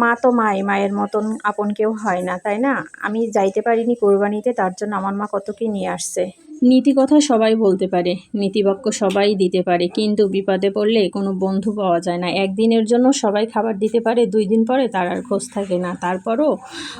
মা তো মায় মায়ের মতন আপন কেউ হয় না, তাই না? আমি যাইতে পারিনি কোরবানিতে, তার জন্য আমার মা কত কি নিয়ে আসছে। নীতি কথা সবাই বলতে পারে, নীতিবাক্য সবাই দিতে পারে, কিন্তু বিপদে পড়লে কোনো বন্ধু পাওয়া যায় না। একদিনের জন্য সবাই খাবার দিতে পারে, দুই দিন পরে তার আর খোঁজ থাকে না। তারপরও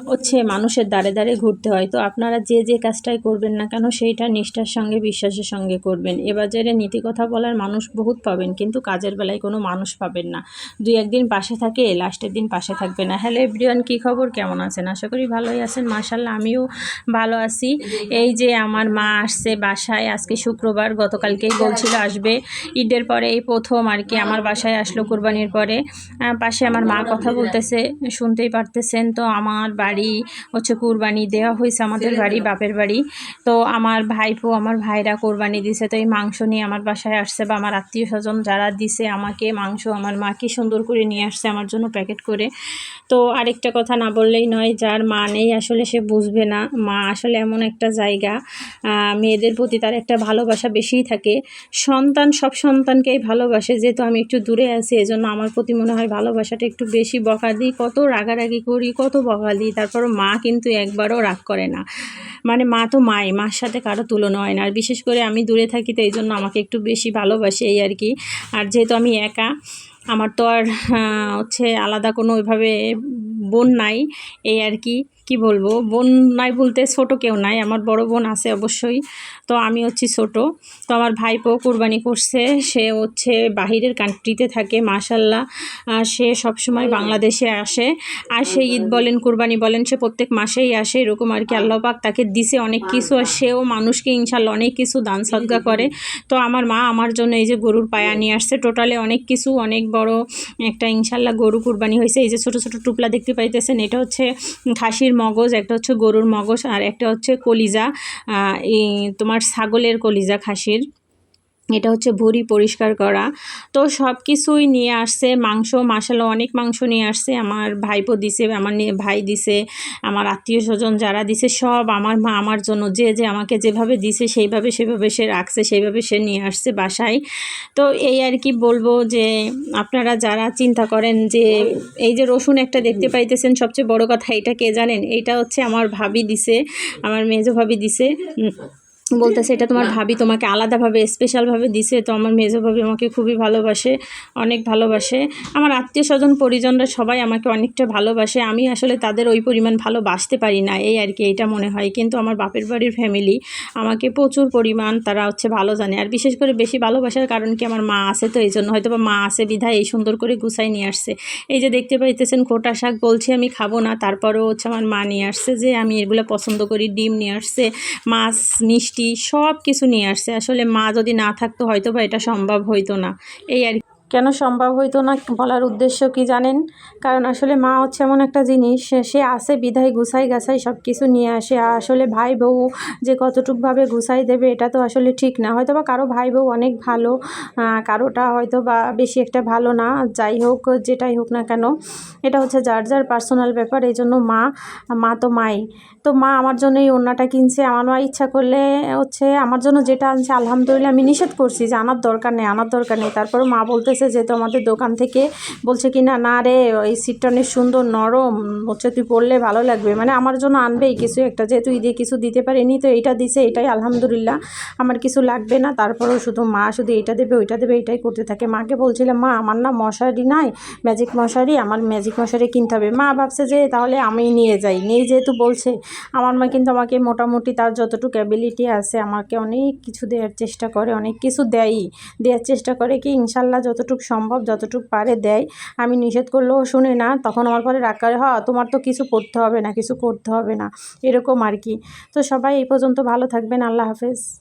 হচ্ছে মানুষের দ্বারে দ্বারে ঘুরতে হয়। তো আপনারা যে যে কাজটাই করবেন না কেন, সেইটা নিষ্ঠার সঙ্গে, বিশ্বাসের সঙ্গে করবেন। এ বাজারে নীতি কথা বলার মানুষ বহুত পাবেন, কিন্তু কাজের বেলায় কোনো মানুষ পাবেন না। দুই একদিন পাশে থাকে, লাস্টের দিন পাশে থাকবে না। হ্যালো এভরিওয়ান, কী খবর? কেমন আছেন? আশা করি ভালোই আছেন। মাশাল্লাহ আমিও ভালো আছি। এই যে আমার মা আসছে বাসায় আজকে শুক্রবার গতকালকেই বলছিল আসবে। ঈদের পরে এই প্রথম আর কি আমার বাসায় আসলো কোরবানির পরে। পাশে আমার মা কথা বলতেছে শুনতেই পারতেছেন তো আমার বাড়ি হচ্ছে কোরবানি দেওয়া হয়েছে আমাদের বাড়ি বাপের বাড়ি। তো আমার ভাইপো আমার ভাইরা কোরবানি দিছে তো এই মাংস নিয়ে আমার বাসায় আসছে বা আমার আত্মীয় স্বজন যারা দিছে আমাকে মাংস আমার মা কি সুন্দর করে নিয়ে আসছে আমার জন্য প্যাকেট করে। তো আরেকটা কথা না বললেই নয় যার মা নেই আসলে সে বুঝবে না। মা আসলে এমন একটা জায়গা আহ, মেয়েদের প্রতি তার একটা ভালোবাসা বেশিই থাকে। সন্তান সব সন্তানকেই ভালোবাসে, যেহেতু আমি একটু দূরে আছি, এজন্য আমার প্রতি মনে হয় ভালোবাসাটা একটু বেশি বকা দিই। কত রাগারাগি করি, কত বকা দিই তারপর মা কিন্তু একবারও রাগ করে না। মানে মা তো মাই, মার সাথে কারও তুলনা হয় না। আর বিশেষ করে আমি দূরে থাকি, তো এই জন্য আমাকে একটু বেশি ভালোবাসে এই আর কি। আর যেহেতু আমি একা, আমার তো আর হচ্ছে আলাদা কোনো ওইভাবে বোন নাই এই আর কি কি বলব? বোন নাই বলতে ছোট কেউ নাই আমার বড় বোন আছে অবশ্যই। তো আমি হচ্ছি ছোট। তো আমার ভাইপো কুরবানি করছে সে হচ্ছে বাহিরের কান্ট্রিতে থাকে মাশাল্লাহ সে সবসময় বাংলাদেশে আসে। আর সে ঈদ বলেন কুরবানি বলেন সে প্রত্যেক মাসেই আসে এরকম আর কি আল্লাহ পাক তাকে দিছে অনেক কিছু। আর সেও মানুষকে ইনশাল্লাহ অনেক কিছু দান সদগা করে। তো আমার মা আমার জন্য এই যে গরুর পায়া নিয়ে আসছে টোটালে অনেক কিছু অনেক বড় একটা ইনশাল্লাহ গরু কুরবানি হয়েছে। এই যে ছোট ছোট টুপলা দেখতে পাইতেছেন, এটা হচ্ছে খাসির মগজ, একটা হচ্ছে গরুর মগজ আর একটা হচ্ছে কলিজা। তোমার ছাগলের কলিজা খাসির। এটা হচ্ছে ভুঁড়ি পরিষ্কার করা। তো সব কিছুই নিয়ে আসছে, মাংস মাসালা অনেক মাংস নিয়ে আসছে। আমার ভাইপো দিছে, আমার ভাই দিছে, আমার আত্মীয় স্বজন যারা দিছে, সব আমার মা, আমার জন্য যে যে আমাকে যেভাবে দিছে, সেইভাবে, সেভাবে সে রাখছে, সেইভাবে সে নিয়ে আসছে বাসায়। তো এই আর কি বলব যে, আপনারা যারা চিন্তা করেন যে, এই যে রসুন একটা দেখতে পাইতেছেন, সবচেয়ে বড় কথা এটা কে জানেন? এটা হচ্ছে আমার ভাবি দিছে, আমার মেজো ভাবি দিছে। বলতেছে, এটা তোমার ভাবি তোমাকে আলাদাভাবে স্পেশালভাবে দিছে। তো আমার মেজো ভাবি আমাকে খুবই ভালোবাসে, অনেক ভালোবাসে। আমার আত্মীয় স্বজন পরিজনরা সবাই আমাকে অনেকটা ভালোবাসে। আমি আসলে তাদের ওই পরিমাণ ভালোবাসতে পারি না। এই আর কি এটা মনে হয়। কিন্তু আমার বাপের বাড়ির ফ্যামিলি আমাকে প্রচুর পরিমাণ তারা হচ্ছে ভালো জানে। আর বিশেষ করে বেশি ভালোবাসার কারণ কি, আমার মা আছে তো, এই জন্য হয়তো বা মা আছে, বিধায় এই সুন্দর করে গুছাই নিয়ে আসছে। এই যে দেখতে পাইতেছেন খোটা শাক বলছি আমি, খাব না। তারপরেও হচ্ছে আমার মা নিয়ে আসছে যে, আমি এগুলো পছন্দ করি, ডিম নিয়ে আসছে, মাছ, মিষ্টি সব কিছু নিয়ে আসছে আসলে মা যদি না থাকতো হয়তো বা এটা সম্ভব হইতো না এই আর। কেন সম্ভব হইতো না বলার উদ্দেশ্য কি জানেন? কারণ আসলে মা হচ্ছে এমন একটা জিনিস, সে- আসে বিধায় গুছাই গাছাই সব কিছু নিয়ে আসে। আসলে ভাই বউ যে কতটুকভাবে গুছাই দেবে, এটা তো আসলে ঠিক না। হয়তো বা কারও ভাই বউ অনেক ভালো কারোটা হয়তো বা বেশি একটা ভালো না। যাই হোক, যেটাই হোক না কেন, এটা হচ্ছে যার যার পার্সোনাল ব্যাপার। এই জন্য মা মা তো মাই। তো মা আমার জন্য এই ওড়নাটা কিনছে। আমার মা ইচ্ছা করলে হচ্ছে আমার জন্য যেটা আনছে, আলহামদুলিল্লাহ আমি নিষেধ করছি যে আনার দরকার নেই, আনার দরকার নেই। তারপরে মা বলতেছে যেহেতু আমাদের দোকান থেকে বলছে কি, না না রে ওই সিটটা অনেক সুন্দর, নরম হচ্ছে তুই পরলে ভালো লাগবে। মানে আমার জন্য আনবেই কিছু একটা, যেহেতু ঈদে কিছু দিতে পারিনি, তো এইটা দিছে, এটাই আলহামদুলিল্লাহ, আমার কিছু লাগবে না। তারপরেও শুধু মা শুধু এইটা দেবে, ওইটা দেবে, এটাই করতে থাকে। মাকে বলছিলাম, মা, আমার না মশারি নাই ম্যাজিক মশারি, আমার ম্যাজিক মশারি কিনতে হবে। মা ভাবছে যে তাহলে আমি নিয়ে যাই। নিয়ে যেহেতু বলছে, আমার মা কিন্তু আমাকে মোটামুটি তার যতটুকু অ্যাবিলিটি আছে, আমাকে অনেক কিছু দেওয়ার চেষ্টা করে, অনেক কিছু দেয়ই। দেওয়ার চেষ্টা করে কি, ইনশাল্লাহ যতটুকু সম্ভব, যতটুকু পারে দেয়। আমি নিষেধ করলেও শুনে না। তখন আমার পরে রাগ করে হ তোমার তো কিছু করতে হবে না, কিছু করতে হবে না। এরকম আর কি। তো সবাই এই পর্যন্ত ভালো থাকবেন। আল্লাহ হাফেজ।